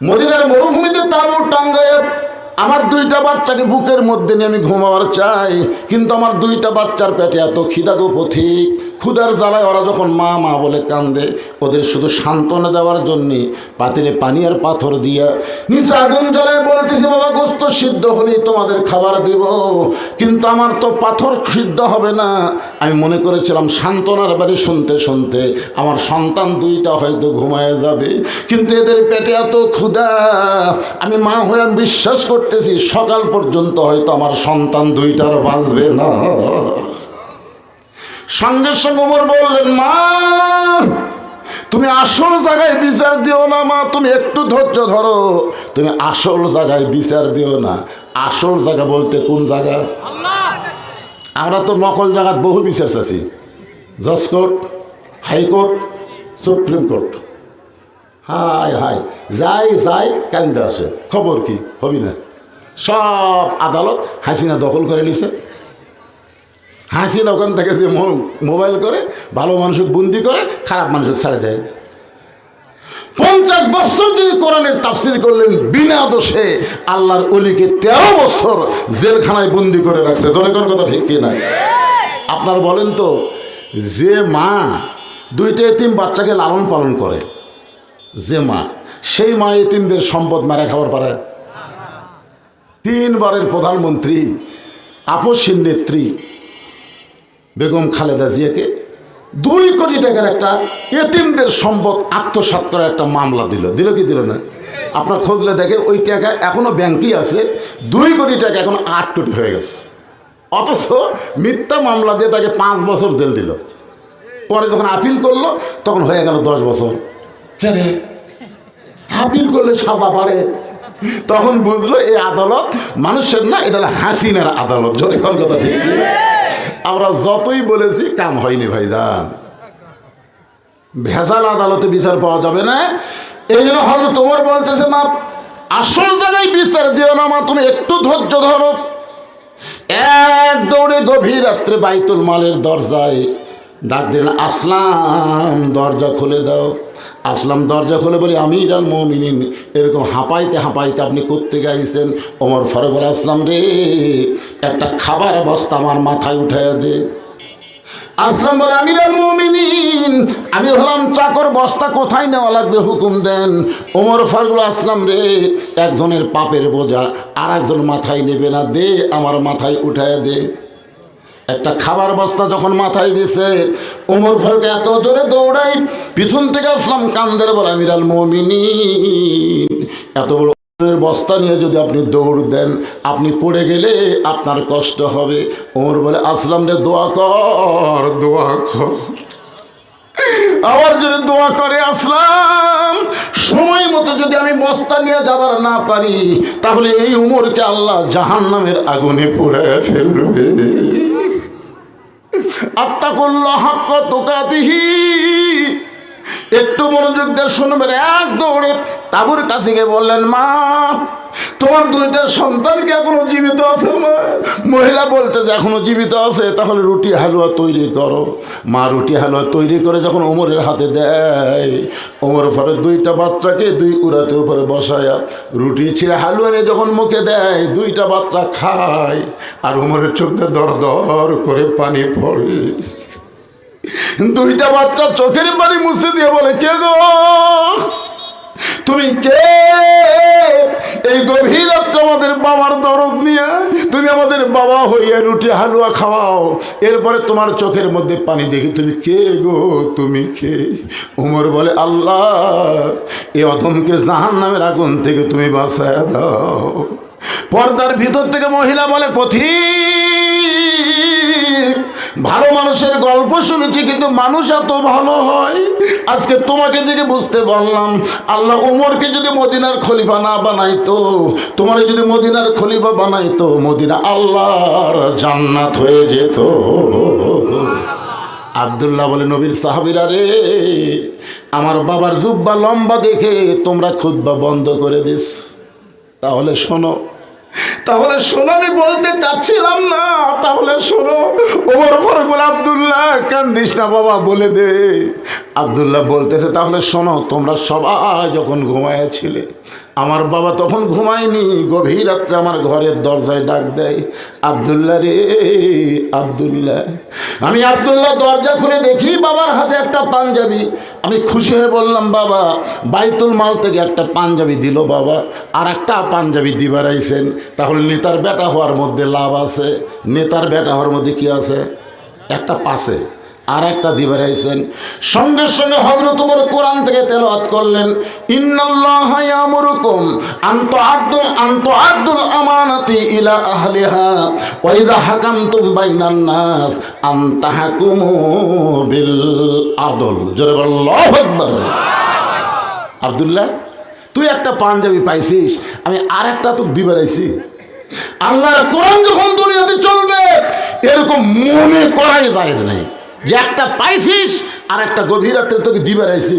মদিনার মরুভূমিতে তাবু টাঙ্গায় আমার দুইটা বাচ্চাকে বুকের মধ্যে নিয়ে আমি ঘুমাবার চাই, কিন্তু আমার দুইটা বাচ্চার পেটে এত খিদা গো পথিক। ক্ষুদার জ্বালায় ওরা যখন মা মা বলে কান্দে, ওদের শুধু সান্ত্বনা দেওয়ার জন্যে পাতিলে পানি আর পাথর দিয়া, নিচে আগুন জ্বালায় বলতেছি, বাবা, গোস্ত সিদ্ধ হলেই তোমাদের খাবার দিব। কিন্তু আমার তো পাথর সিদ্ধ হবে না। আমি মনে করেছিলাম, সান্ত্বনার বাড়ি শুনতে শুনতে আমার সন্তান দুইটা হয়তো ঘুমায় যাবে, কিন্তু এদের পেটে এত ক্ষুধা। আমি মা হয়ে বিশ্বাস করতেছি, সকাল পর্যন্ত হয়তো আমার সন্তান দুইটার বাঁচবে না। সঙ্গে সঙ্গে ওমর বললেন, মা, তুমি আসল জায়গায় বিচার দিও না, মা, তুমি একটু ধৈর্য ধরো। তুমি আসল জায়গায় বিচার দিও না। আসল জায়গা বলতে কোন জায়গা? আমরা তো নকল জায়গাত বহু বিচার চাচ্ছি। জজ court high court supreme court. High হাই যাই যাই, কান্দে আসে। খবর কি? হবি না। সব আদালত হাসিনা দখল করে নিছে। হাসিনা ওখান থেকে যে মোবাইল করে, ভালো মানুষকে বন্দি করে, খারাপ মানুষকে ছাড়ে দেয়। পঞ্চাশ বছর যদি কোরআনের তাফসির করলেন বিনা দোষে আল্লাহর অলিকে তেরো বছর জেলখানায় বন্দি করে রাখছে। জনগণ কথা ঠিক কিনা আপনার বলেন তো, যে মা দুইটা এতিম বাচ্চাকে লালন পালন করে, যে মা, সেই মা এতিমদের সম্পদ মারা খাবার পারে তিনবারের প্রধানমন্ত্রী আপসীর নেত্রী বেগম খালেদা জিয়াকে দুই কোটি টাকার একটা এতিমদের সম্পদ আত্মসাৎ করার একটা মামলা দিল। দিল কি দিল না? আপনার খোঁজলে দেখেন ওই টাকা এখনও ব্যাংকেই আছে, দুই কোটি টাকা এখন আট কোটি হয়ে গেছে। অথচ মিথ্যা মামলা দিয়ে তাকে পাঁচ বছর জেল দিল। পরে যখন আপিল করল, তখন হয়ে গেল দশ বছর। কেন আপিল করলে সাজা বাড়ে। তখন বুঝলো এই আদালত মানুষের না, এটা হাসিনার আদালত। জোরে কথা ঠিক? আমরা যতই বলেছি, কাম হয়নি ভাই ভাইজান। ভেজাল আদালতে বিচার পাওয়া যাবে না। এই জন্য হয়তো তোমার বলতেছে, মা, আসল জায়গায় বিচার দিও না, মা, তুমি একটু ধৈর্য ধরো। এক দৌড়ে গভীর রাত্রে বাইতুল মালের দরজায় ডাক দিলেন আসলাম, দরজা খুলে দাও। আসলাম, দরজা খুলে, বলি আমি ইরাল মমিনিন। এরকম হাঁপাইতে হাঁপাইতে আপনি করতে গাইছেন। ওমর ফারুক আসলাম রে, একটা খাবার বস্তা আমার মাথায় উঠাইয়া দে। আসলাম, বলে আমিরাল মমিনিন। আমি হলাম চাকর বস্তা, কোথায় নেওয়া লাগবে হুকুম দেন? ওমর ফারুল আসলাম রে, একজনের পাপের বোঝা আর একজন মাথায় নেবে না, দে, আমার মাথায় উঠায় দে। একটা খাবার বস্তা যখন মাথায় দিছে ওমর ফারুক এত জোরে দৌড়াই পিছন থেকে আসলাম, কান্দের বলে, আমিরাল মমিনিন। এত বড় বস্তা নিয়ে যদি আপনি দৌড় দেন, আপনি পড়ে গেলে আপনার কষ্ট হবে। ওমর বলে, আসলাম রে, দোয়া কর দোয়া কর। আমার জন্য দোয়া করে, আসলাম। মতো যদি আমি বস্তা নিয়ে যাবার না পারি, তাহলে এই উমরকে আল্লাহ জাহান নামের আগুনে পড়ে ফেলবে। আত্মাকুল্লাহ হাক্ক তোকাতিহি। একটু মনোযোগ দিয়ে শুনবেন, এক দৌড়ে তাবুর কাছে গিয়ে বললেন, মা তোমার দুইটা সন্তান কি এখনও জীবিত আছে মা? মহিলা বলতে যে এখনও জীবিত আছে, তাহলে রুটি হালুয়া তৈরি করো। মা রুটি হালুয়া তৈরি করে যখন ওমরের হাতে দেয়, ওমর পরে দুইটা বাচ্চাকে দুই উড়াতের উপরে বসায়া রুটি ছিঁড়ে হালুয়া নিয়ে যখন মুখে দেয়, দুইটা বাচ্চা খায় আর ওমরের চোখ দর দর করে পানি পড়ে। দুইটা বাচ্চা চোখের পানি মুছে দিয়ে বলে, কে গো? তুমি কে? এই গভীর রাত্রে আমাদের বাবার দরদ নিয়ে তুমি আমাদের বাবা হইয়া রুটি, হালুয়া খাওয়াও। এরপরে তোমার চোখের মধ্যে পানি দেখি, তুমি কে গো? তুমি কে? উমর বলে, আল্লাহ, এ অধমকে জাহান নামের আগুন থেকে তুমি বাঁচায় দাও। পর্দার ভিতর থেকে মহিলা বলে, পথিক ভালো মানুষের গল্প শুনেছি, কিন্তু মানুষ এত ভালো হয়? আজকে তোমাকে দেখে বুঝতে পারলাম, আল্লাহ উমরকে যদি মদিনার খলিফা না বানাইতো, তোমার যদি মদিনার খলিফা বানাইতো, মদিনা আল্লাহর জান্নাত হয়ে যেত। আবদুল্লাহ বলে, নবীর সাহাবিরা রে, আমার বাবার জুব্বা লম্বা দেখে তোমরা খুদ্া বন্ধ করে দিস। তাহলে শোনো তাহলে শোনো, আমি বলতে চাচ্ছিলাম না শোনো ওমর ফারুক বলে, আব্দুল্লাহ কান্দিস না বাবা বলে দে। আব্দুল্লাহ বলতেছে, তাহলে শোনো, তোমরা সবাই যখন ঘুমাইয়াছিলে, আমার বাবা তখন ঘুমায়নি, গভীর রাত্রে আমার ঘরের দরজায় ডাক দেয়, আব্দুল্লাহ রে, আব্দুল্লাহ। আমি আব্দুল্লাহ দরজা খুলে দেখি বাবার হাতে একটা পাঞ্জাবি। আমি খুশি হয়ে বললাম, বাবা, বাইতুল মাল থেকে একটা পাঞ্জাবি দিল বাবা আর একটা পাঞ্জাবি দিবার আইছেন। তাহলে নেতার বেটা হওয়ার মধ্যে লাভ আছে, নেতার বেটা হওয়ার মধ্যে কি আছে? একটা পাশে। আর একটা দিবে আইছেন সঙ্গে সঙ্গে হজরত তোমার কোরআন থেকে তেলাওয়াত করলেন, ইন্নাল্লাহ ইয়ামুরুকুম আন তুআদ্দুল আন তুআদ্দুল আমানাতি ইলা আহলিহা, ওয়া ইযা হাকামতুম বাইনান নাস, আন তাহকুমু বিল আদল। জোরে আল্লাহু আকবার। আব্দুল্লাহ, তুই একটা পাঞ্জাবি পাইছিস, আমি আর একটা তো দিবার আইছি আল্লাহর কোরআন যখন দুনিয়াতে চলবে, এরকম মনে করাই যায় নাই। যে একটা পাইছিস আর একটা গভীর রাত্রে তোকে দিবে আইছি